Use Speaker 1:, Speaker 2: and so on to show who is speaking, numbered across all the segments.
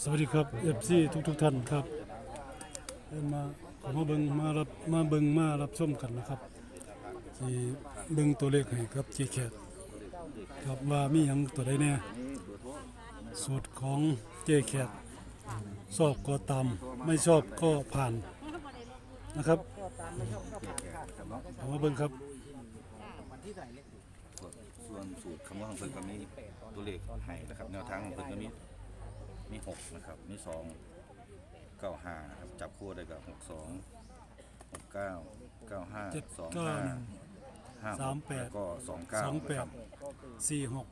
Speaker 1: สวัสดีครับเอฟซีทุกทุกท่านครับมาขอมาเบิงมารับมาเบิงมารับชมกันนะครับที่เบิงตัวเลขให้ครับเจแคทครับว่ามีหยังตัวใดแน่สูตรของเจแคทชอบก็ตามไม่ชอบก็ผ่านนะครับขอมาเบิงครับ
Speaker 2: ส่วนสูตรคำว่าของเพิ่นก็มีตัวเลขให้นะครับแนวทางของเพิ่นก็มี มีหกนะครับ มีสองเก้าห้าครับจับคู่ได้กับหกสองหกเก้าเก้าห้า
Speaker 1: เจ็ด
Speaker 2: สอง
Speaker 1: เก้า
Speaker 2: ห้า
Speaker 1: หนึ่ง
Speaker 2: ห้าห
Speaker 1: สาม
Speaker 2: ก
Speaker 1: แปด
Speaker 2: แล้วก็สองเก้า
Speaker 1: สองแป
Speaker 2: นะค
Speaker 1: ด
Speaker 2: รับ
Speaker 1: สี่หก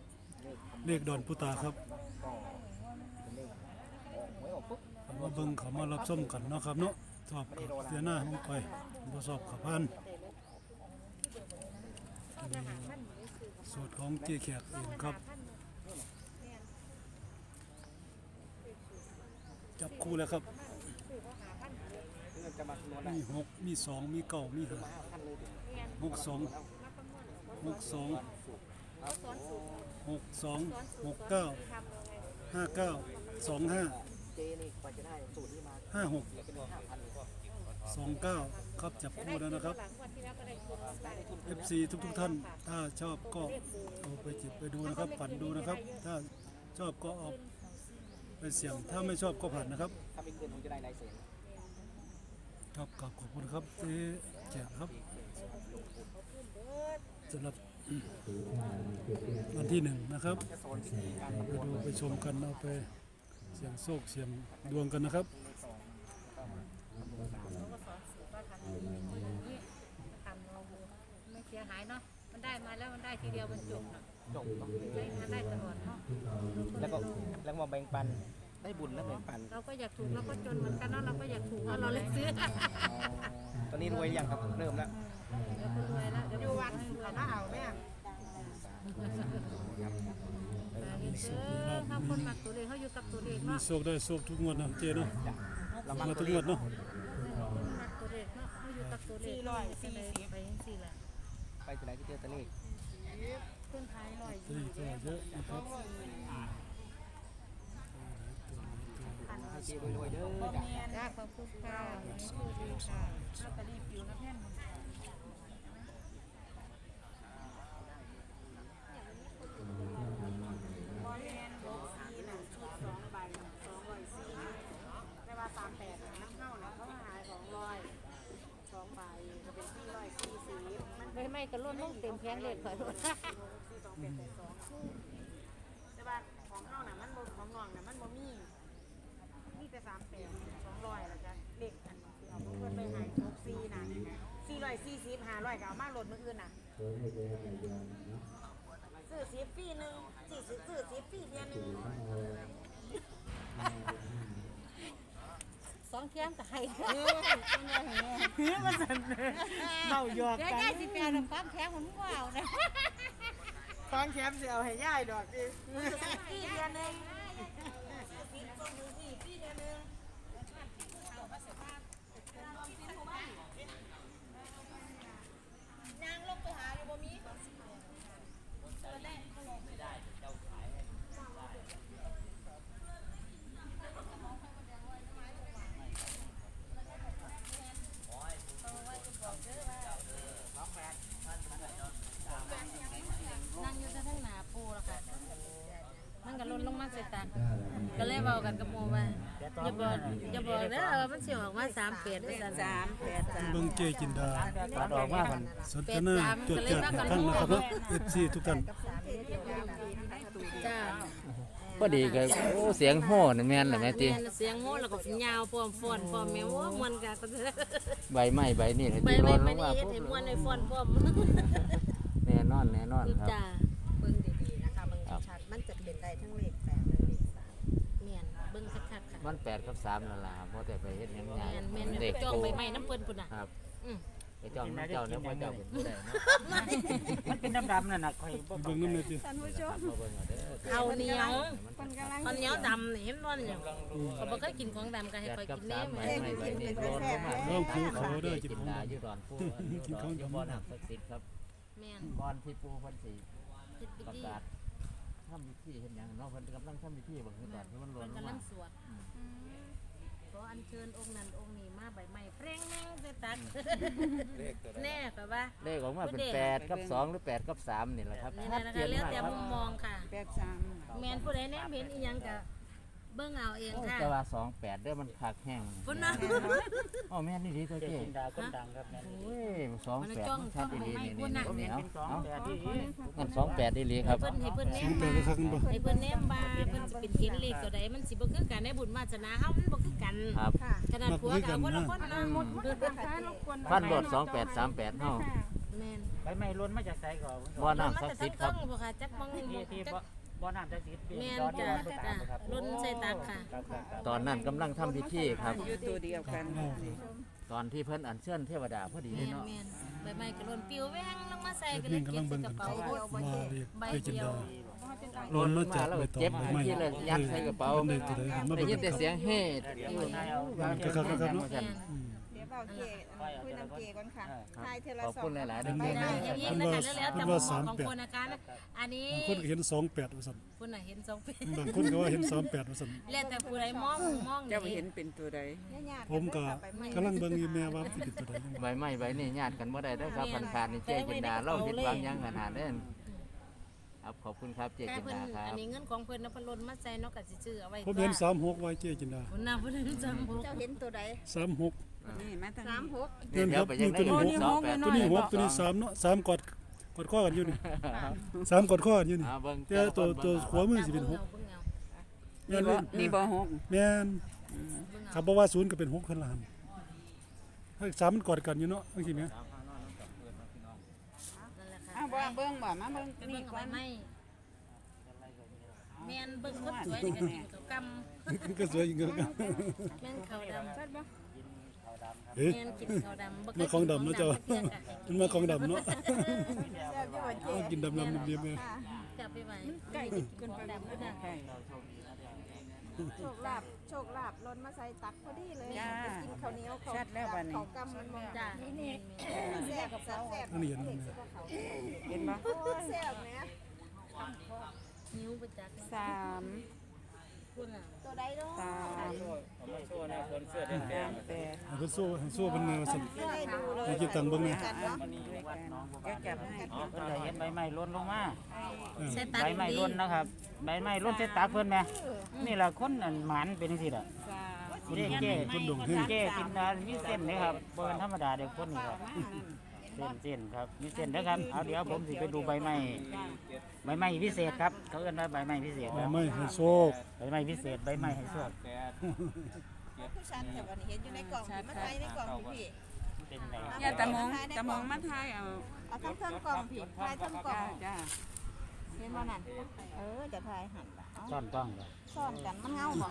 Speaker 1: เลขดอนพุตาครับขอมาเบิงเขามารับชมกันเนาะครับเนาะชอบกับเสียหน้าลงไปบ่ชอบกับพันสูตรของเจ๊แขกเองครับ จับคู่แล้วครับมีหกมีสองมีเก้ามีห้าหกสองหกสองหกสองหกเก้าห้าเก้าสองห้าห้าหกสองเก้าครับจับคู่แล้วนะครับ FC ทุกทุกท่าน ถ้าชอบก็เอาไปจิบไปดูนะครับ ฝันดูนะครับ ถ้าชอบก็เอา ไปเสี่ยงถ้าไม่ชอบก็ผ่านนะครับ
Speaker 3: ถ้าเป็นเกินผมจะได้ลายเซ็น
Speaker 1: ครับขอบขอบคุณครับเจ๊แจกครับสำหรับวันที่หนึ่งนะครับ
Speaker 3: จะโซนวิธีการ
Speaker 1: ไปดูไปชมกันเอาไปเสียงโชคเสียงดวงกันนะครับ
Speaker 4: ทำเราไม่เสียหายเนาะมันได้มาแล้วมันได้ทีเดียวมันจบเนาะ
Speaker 3: จบเนาะ
Speaker 4: ได้มาได้ตลอดเนาะ
Speaker 3: แล้วก็แล้วก็มาแบ่งปันได้บุญแล้วแบ่งปัน
Speaker 4: เราก็อยากถูกเราก็จนเหมือนกันเนาะเราก็อยากถูกเอาเราเลยซื้อ
Speaker 3: ตอนนี้รวยอย่างครับเริ่มแล้ว
Speaker 4: เดี๋ยวคนรวยแล้วเดี๋ยวอยู่วันเขามาเอาแม่ถ้าคนมักตัวเลขเขาอยู่กับตัวเลข
Speaker 1: มี
Speaker 4: เนาะ
Speaker 1: โชคได้โชคทุกงวดนะเจ๊เนาะ
Speaker 3: เรามา
Speaker 1: มา
Speaker 3: ตั
Speaker 1: ทุ
Speaker 3: ว
Speaker 1: ก
Speaker 3: เล
Speaker 1: งว
Speaker 3: ข
Speaker 1: ดเนาะ
Speaker 4: มักตัวเลขเนาะเขาอยู่กับตัวเลขสี่ร้อยสี่ไปสี่แหละ
Speaker 3: ไปที่ไหนก็เจอตัวเลข
Speaker 4: เครื่องท้ายอย
Speaker 1: นี่ก็เยอะนะครับ
Speaker 3: ให้เจรวยเด้อจ้ะ
Speaker 4: จ้าขอบคุณค่ะชื่อดีค่ะลอตเตอรี่ปิวนะแม่
Speaker 5: ไม่ว่าสามแปดนะเข้านะเขาหายสองร้อยสองใบก็เป็นสี่ร้อยสี่สิบมัน
Speaker 4: ไม่ไม่ก็ล้นลงเต็มแพงเลยขอโทษ
Speaker 5: สี่สองแปดแปดสองแต่ว่าของเข้าน่ะมันบของน้องน่ะมันบ่มีมีแต่สามแปดสองร้อยแล้วจ้ะเลขอันที่เอาเพื่อนไปหายหกสี่น่ะสี่ร้อยสี่สิบห้า ร้อยก็เอามาโหลดมืออื่นน่ะซื้อสิบฟรีหนึ่งสี่สิบซื้อสิบฟรีเดียวหนึ่ง
Speaker 4: สองเที่ยงก็ให้
Speaker 5: เมาหยอก
Speaker 4: เดี๋ยว
Speaker 5: กัน
Speaker 4: ยายสิแปลน้ำความแข็งมันว้าวนะ
Speaker 5: ฟางแคมเสียวให้ย่ายดอกดิสิบฟรีเดียวหนึ่งสิบส่งถึงสี่ฟรีเดียวหนึ่ง
Speaker 4: นั่งอยู่ทั้งหน้าปูแล้วค่ะมันก็ล้นลงมาใส่ตา ก็เลยเว้ากันกับหมู่ว่าอย่าบอกอย่าบอกเด้อเออมันสิออกมา3เปียดด้วยกัน3เปียด
Speaker 1: เบิ่งเจ๊จินดา
Speaker 3: ตัดออกมามัน
Speaker 1: สนทนาจดแจกทั้งนะครับเนาะ FC ทุกท่าน
Speaker 4: จ้า
Speaker 6: พอดีก็โอ้เสียงโห่นี่แม่นแหละแม่ติ
Speaker 4: แม่นเสียงโหแล้วก็ยาวพร้อมฟ้อนพร้อมแม่ว่าม่วนกันก็เด้อ
Speaker 6: ใบไม้ใบนี่ให้
Speaker 4: ไป
Speaker 6: ตี
Speaker 4: ไป
Speaker 6: ร้อน
Speaker 4: ไป
Speaker 6: ลง
Speaker 4: นี่
Speaker 6: มา
Speaker 4: เฮ็ด
Speaker 6: ปุ๊บ
Speaker 4: ให้ม่วนให้ฟ้อนพร้อม
Speaker 6: แน่นอนแน่นอน
Speaker 4: คือ
Speaker 6: ครับ
Speaker 4: จ้า
Speaker 6: มันแปดกับสามนั่นล่ะเพราะแต่ไปเฮ็ดหยังไง
Speaker 4: แม่นแม่น
Speaker 6: เด็ก
Speaker 4: จ้อง
Speaker 6: โต
Speaker 4: ใบไม้น้ำเปิ้นพุ่นน่ะ
Speaker 6: ครับ
Speaker 4: อืม
Speaker 6: ไปจ้องน้ำเจ้าเนี่ยพ่อเจ้าเป็นผู้ใดเนาะ
Speaker 3: มันเป็นดำๆนั่นน่ะคอยบ่
Speaker 1: เบิ่งน้ำเลยสิ
Speaker 6: ครับมาเบิ่งเอาเด้อ
Speaker 4: ข้าวเหนียว
Speaker 5: คนกำลัง
Speaker 4: ข้าวเหนียวดำนี่เห็นบ่เนี่ยเขาบ่เคยกินของดำก็ให้
Speaker 6: แปด
Speaker 4: ค่อย
Speaker 6: กับ
Speaker 4: กิน
Speaker 6: สา
Speaker 4: แน่
Speaker 6: ม
Speaker 4: แม่
Speaker 6: ใบไม้ใบนี่ร้อนลงมา
Speaker 1: ลองคูเขาเด้อจิ
Speaker 6: จิ
Speaker 1: ต
Speaker 6: น
Speaker 1: ของ
Speaker 6: ดาอยู่ดอนผู้
Speaker 1: กินของ
Speaker 6: อยู่บ่อน้ำศักดิ์สิทธิ์ครับ
Speaker 4: แม่น
Speaker 6: ก่อนที่ปู่เพิ่นสิ
Speaker 4: เฮ็ดพิ
Speaker 6: ประ
Speaker 4: ธี
Speaker 6: กาศทำพิธีเห็นอย่างเนาะเพิ่นกำลังทำพิธีบางทีตอนที่มันหล่
Speaker 4: เพิ่
Speaker 6: น
Speaker 4: น
Speaker 6: ลง
Speaker 4: กำลั
Speaker 6: มาง
Speaker 4: สวด ขออัญเชิญองค์นั้นองค์นี้มาใบไม้แพร่งแม่งใส่ตักแน่ค่ะว่า
Speaker 6: เลขออกมาเป็นแปดกับสองหรือแปดกับสามนี่แหละครับ
Speaker 4: นี่
Speaker 6: ชั
Speaker 4: นะ
Speaker 6: ด
Speaker 4: นะ
Speaker 6: เจ
Speaker 4: คะ
Speaker 6: น
Speaker 4: แล้ว
Speaker 6: มาก
Speaker 4: แต่
Speaker 6: ครับ
Speaker 4: มุมมองค่ะ
Speaker 5: แปดสาม
Speaker 4: แมนผู้ใดแนมเห็นอีหยังก็ เบิ่งเอาเอง
Speaker 6: โอ้
Speaker 4: ค่ะ
Speaker 6: แต่ว่าสองแปดเด้อมันคักแห้ง
Speaker 4: พุ่นนะ
Speaker 6: อ๋อแม่นนี่ดีตัวเจ๊
Speaker 3: จินดาคนดังครับแม่น
Speaker 6: โอ้ยสอง
Speaker 4: มัน
Speaker 6: แปด
Speaker 4: จ้อง
Speaker 6: มันชัดอีหลี
Speaker 4: จ้อง
Speaker 6: นี่
Speaker 4: ไม่
Speaker 6: นี่
Speaker 4: ให้
Speaker 6: นี่
Speaker 4: พูดนะ
Speaker 6: เอา
Speaker 3: เป็นสองแปดที่
Speaker 6: งั้นสองแปดอีหลีครับ
Speaker 4: เพิ่นให้เพิ่นแนม
Speaker 1: แปล
Speaker 4: มา
Speaker 1: ว่าคักกันบ่
Speaker 4: ให้เพิ่นแนมมาเพิ่นสิเป็นเห็นเลขตัวใดมันสิบ่คือกันได้บุญวาสนาเฮามันบ่คือกัน
Speaker 6: ครับ
Speaker 5: ค่ะ
Speaker 4: ขนาดผัวกับคนละคนเนาะ
Speaker 5: ค่ะรบกวน
Speaker 6: ฟันรถสองแปดสามแปดเนาะ
Speaker 4: แม่น
Speaker 3: ใบไม้ล้นมาจากไสก่อน
Speaker 6: บ่อน้ำศักดิ์สิทธิ์ครับ
Speaker 4: มันก็จะต้องบ่ค่ะจักมอง
Speaker 3: ที่ที่
Speaker 4: จัก
Speaker 3: บ่บ่อน้ำศักดิ์สิทธิ์
Speaker 4: แม่น
Speaker 3: ดอน
Speaker 4: จ้ะ
Speaker 3: ดอน
Speaker 4: จ้ะ
Speaker 3: ครับ
Speaker 4: ล้นใส่ตักค่ะ
Speaker 3: ครับครับครับ
Speaker 6: ตอนนั้นกำลังทำพิธีครับ
Speaker 5: อยู่ตัวเดียวกัน
Speaker 6: ตอนที่เพิ่นอัญเชิญเทวดาพอดีเลย
Speaker 4: แม่น
Speaker 6: เนาะ
Speaker 4: แม่นใบไม้ก็ล้นปิวแว้งลงมาใส่
Speaker 1: เอ็
Speaker 4: ก็
Speaker 1: ด
Speaker 4: เล
Speaker 1: มิ
Speaker 4: ย
Speaker 1: น
Speaker 4: เก็
Speaker 1: กำลั
Speaker 4: บ
Speaker 1: ง
Speaker 4: ใส่
Speaker 1: เบิ่ง
Speaker 4: ก
Speaker 1: กั
Speaker 4: ระ
Speaker 1: น
Speaker 4: เป๋า
Speaker 1: ครับว่าเรียก
Speaker 4: ใบ
Speaker 1: เตจิน
Speaker 4: เดียว
Speaker 1: ดา
Speaker 6: หล่นมาแล้วเจ็บ
Speaker 1: ใบ
Speaker 6: หา
Speaker 1: ไม้
Speaker 6: ที่เลยยัดใส่กระเป๋า
Speaker 1: เด็กตัวใดมา
Speaker 6: ได้
Speaker 1: เบิ่ง
Speaker 6: ยิน
Speaker 1: กั
Speaker 6: แต่
Speaker 1: นค
Speaker 6: เสีย
Speaker 1: รับ
Speaker 6: งเฮ้
Speaker 1: ครับครับครับเนาะ
Speaker 4: แม่น
Speaker 1: อืม
Speaker 5: เดี๋ยวเบาเจคุยน้ำเจก่อนค่ะทายเทเล
Speaker 6: ขอบ
Speaker 5: สอง
Speaker 6: คุณหลายๆ
Speaker 1: เดี๋
Speaker 6: เด้
Speaker 1: ยว
Speaker 6: อ
Speaker 4: ได้
Speaker 1: เดี๋ยว
Speaker 4: อย่างนี้นะคะแล้วแต่มุมมองของคนนะคะอันนี้
Speaker 1: บางคนก็เห็น28ว่าซั่น
Speaker 4: คุณน่ะเห็นสองเป็น
Speaker 1: บางคนก็ว่าเห็น38ว่าซั่น
Speaker 4: แล้วแต่ผู้ใดมองมอง
Speaker 7: เจ้าเห็นเป็นตัวใด
Speaker 1: ผมก็กำลังเบิ่งอยู่แม่ว่ามันสิเป็นตัวใดจัง
Speaker 6: ใบไม้ใบนี่ญาติกันบ่ได้เด้อครับพันคานนี่เจ๊จินดาเราผิดหวังหยังขนาดนั้นครับขอบคุณครับเจ๊
Speaker 4: แต่
Speaker 6: จิน
Speaker 4: เพิ่น
Speaker 6: ดาครับ
Speaker 4: อันนี้เงินของเพิ่นนะเพิ่นลนมาใส่เนาะก็สิซื้อเอาไว้
Speaker 1: ผมเห็น36ไว้เจจินดา
Speaker 4: เพิ่นน่ะเพิ่นเห็นจังบ่
Speaker 5: เจ้าเห็นตัวใด
Speaker 1: 36
Speaker 7: นี่มาทาง
Speaker 5: สาม
Speaker 7: นี้
Speaker 5: หก
Speaker 6: เดี๋ยวเดี๋ยวไปยังได้
Speaker 1: ตัวนี้
Speaker 6: สองแปด
Speaker 1: ตัวนี้หกตัวนี้สามเนาะสามกอดกอดข้อกันอยู่นี่สามกอดข้อกันอยู่นี่
Speaker 6: อ่าเบิ่ง
Speaker 1: แต่ตัวตัวขวามือสิเป็นหก
Speaker 4: บิ่งเอา
Speaker 1: แม่น
Speaker 7: นี่บ่หก
Speaker 1: แม่นครับบ่ว่าศูนย์ก็เป็นหกคันละหันถ้าสามมันกอดกันอยู่เนาะจังซี่แหม
Speaker 4: นั่นแหละค่ะ
Speaker 7: อ้าวบ่เบิ่งบ่มาเบิ่ง
Speaker 4: ไป
Speaker 7: นี่
Speaker 4: เบิ่งเอา
Speaker 7: ก่อ
Speaker 4: ไว้
Speaker 7: น
Speaker 4: ไหมแม่นเบิ่งคนสวยนี่ก็กินกับกำ
Speaker 1: ก็สวยอีกเงินกัน
Speaker 4: แม่นขาวดำ
Speaker 1: เอ๊ะ
Speaker 4: แม่นกินขาวดำบ่เค
Speaker 1: มายของดำเนาะเจ้า
Speaker 4: กินของดำ
Speaker 1: มันมาของดำเนาะ
Speaker 5: แซ่บอยู่ว่าเจ
Speaker 1: เอากินดำๆเดียวๆแม่
Speaker 4: จับไปไว้ไก่กินของดำพุ่นน่ะ
Speaker 7: ใช่
Speaker 5: โชคลาภโชคลาภล้นมาใส่ตักพอดีเลย
Speaker 7: จ้า
Speaker 5: ไปกินข้าวเหนียวเขา
Speaker 7: ชัดแล้วบัดนี้
Speaker 5: เขากำมันมอง
Speaker 4: จ้า
Speaker 5: นี่นี่แซ่บกับแซ่บแซ่บ
Speaker 1: อันนี้เห็นบ่แม่
Speaker 7: เห็นบ่
Speaker 5: โอ้แซ่บแหม่
Speaker 4: นิ้วไปจัก
Speaker 7: สาม
Speaker 4: พุ่นน่ะ
Speaker 5: ตัวใดเนาะ
Speaker 7: สาม
Speaker 3: โชว์นะ คนเสื้อแดง
Speaker 7: สามแปด
Speaker 1: ให้เพิ่นสู้ให้สู้เพิ่นแนวซั่น
Speaker 5: ไม่ได้ดูเลย
Speaker 1: ให้เก็บตังค์เบิ่งแม่
Speaker 5: กันเนาะ
Speaker 7: ด้วยกันก็จับให้
Speaker 3: ๆเพิ่นได้เห็นใบไม้ล้นลงมา
Speaker 4: ใส่ตัก
Speaker 3: ใบไม้
Speaker 4: ดี
Speaker 3: ล้นนะครับใบไม้ล้นใส่ตาเพิ่นแม่นี่ล่ะคนอันหมานเป็นจังซี่ล่ะ
Speaker 7: สาม
Speaker 3: เจ๊เจ๊
Speaker 1: คนดงเฮง
Speaker 3: เจ๊กินดามีเส้นนะครับบ่เป็นธรรมดาเด็กคนนี้ครับเส้นเส้นครับมีเส้นนะครับเอาเดี๋ยวผมสิไปดูใบไม้ใบไม้พิเศษครับเขาเรียกว่าใบไม้พิเศษ
Speaker 1: ใบ
Speaker 3: ครับ
Speaker 1: ไม้ให้โชค
Speaker 3: ใบไม้พิเศษใบไม้ให้โชค
Speaker 5: ผู้ชันแต่วันนี้เห็นอยู่ในกล่องพี่มาใส่ในกล่องพี่
Speaker 3: เป็นไง
Speaker 7: อย่าตะมองตะมองมาทายเอา
Speaker 5: เอาทั้งเครื่องกล่องพี่ทายทั้งกล่อ
Speaker 7: จ้างจ้า
Speaker 5: เห็นบ่นั่นเออจะทายหันเอา
Speaker 3: ซ่อนกล้องเลย
Speaker 5: ซ่อนกันมันเงาบ่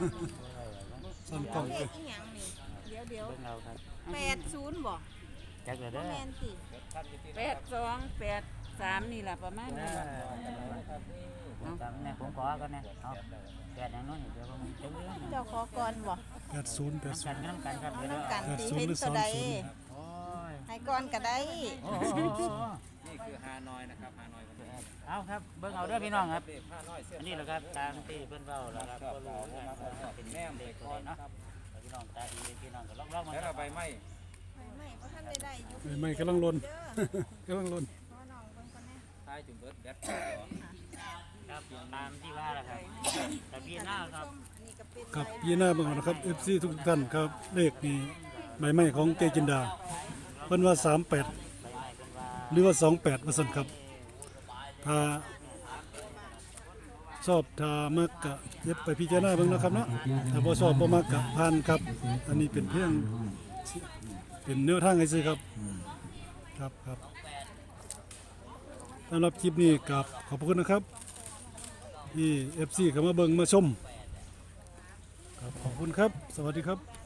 Speaker 1: ซ่อนกล้อง
Speaker 5: เล
Speaker 1: ไป
Speaker 5: ขอีหยังนี่เดี๋ยวเดี๋ยว
Speaker 3: เบิ่งเอาครับ
Speaker 5: แปดศูนย์บ่
Speaker 3: จักเลย
Speaker 5: บ่
Speaker 3: เด้อ
Speaker 5: แม่นติ
Speaker 7: แปดสองแปดสามนี่ล่ะประมาณ
Speaker 3: เอ
Speaker 7: นี้
Speaker 3: อ
Speaker 7: ล่ะ
Speaker 3: จำเนี่ยผมขอกันเนี่ยเอาแกะอย่างน้อยเดี๋ยวผมจะเรื่อง
Speaker 5: เจ้าขอก่อนบ่
Speaker 1: 80
Speaker 3: กันน้ำกันครับ
Speaker 5: เอา
Speaker 3: เดี๋ยว
Speaker 5: น้ำกัน
Speaker 1: แปด
Speaker 5: ตี
Speaker 1: ศูนย์
Speaker 5: เห็น
Speaker 1: หรือ
Speaker 5: ตัวใด
Speaker 1: สามศูนย์
Speaker 3: โอ้ย
Speaker 5: ให้ก่อนก็ได้
Speaker 3: โอ้โหนี่คือฮานอยนะครับฮานอยเอาครับเบิ่งเอาเด้อพี่น้องครับอันนี้แหละครับตามที่เพิ่นเว้าแล้วครับก็รู้นะครับเป็นแม่เด็กคนเนาะพี่น้องตาดีพี่น้องก็ลองๆมาแล้วใบไม้
Speaker 5: ไม่บ่ทันได้ได้อยู่
Speaker 1: ใบไม้กำลังหล่นกำลังหล่น
Speaker 5: ขอน้องเบิ่งก่อนแน่
Speaker 3: ท้ายจุดเบิดแบต ครับตามที่ว่าแหละครับแต่พี่หน้าครับ
Speaker 5: อันนี้ก็เป็น
Speaker 1: ครับยีหน้าบิ่งเอานะครับ FC ทุกท่านครับ เลขนี่ใบไม้ของเจจินดาเพิ่นว่า 38 หรือว่า 28ว่าซั่นครับ ถ้าชอบถ้ามักกะเย็บไปพิจารณาเบิ่งนะครับเนาะถ้าบ่ชอบบ่มักกะผ่านครับ อันนี้เป็นเพียงเป็นแนวทางให้ซื้อครับ ครับครับสำหรับคลิปนี้กับขอบพระคุณนะครับ ที่เอฟซีเข้ามาเบิ่งมาชมครับขอบคุณครับ สวัสดีครับ